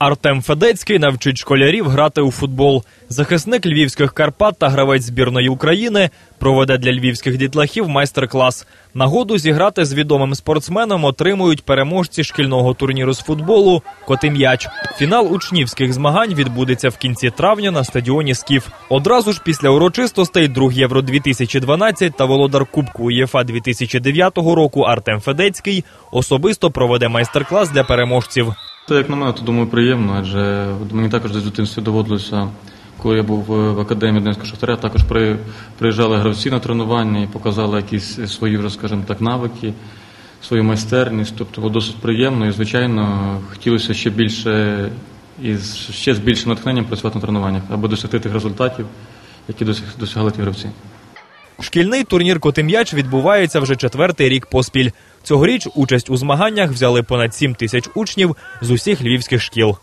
Артем Федецький навчить школярів грати у футбол. Захисник львівських Карпат та гравець збірної України проведе для львівських дітлахів майстер-клас. Нагоду зіграти з відомим спортсменом отримують переможці шкільного турніру з футболу «Котим'яч». Фінал учнівських змагань відбудеться в кінці травня на стадіоні Скіф. Одразу ж після урочистостей друг Євро 2012 та володар Кубку УЄФА 2009 року Артем Федецький особисто проведе майстер-клас для переможців. Це, як на мене, то думаю, приємно, адже мені також десь дитинстві доводилося, коли я був в академії Донецького шахтаря, також при, приїжджали гравці на тренування і показали якісь свої, вже, скажімо так, навики, свою майстерність. Тобто було досить приємно і, звичайно, хотілося ще більше і ще з більшим натхненням працювати на тренуваннях, аби досягти тих результатів, які досягали ті гравці. Шкільний турнір «Котим'яч» відбувається вже четвертий рік поспіль. Цьогоріч участь у змаганнях взяли понад 7 тисяч учнів з усіх львівських шкіл.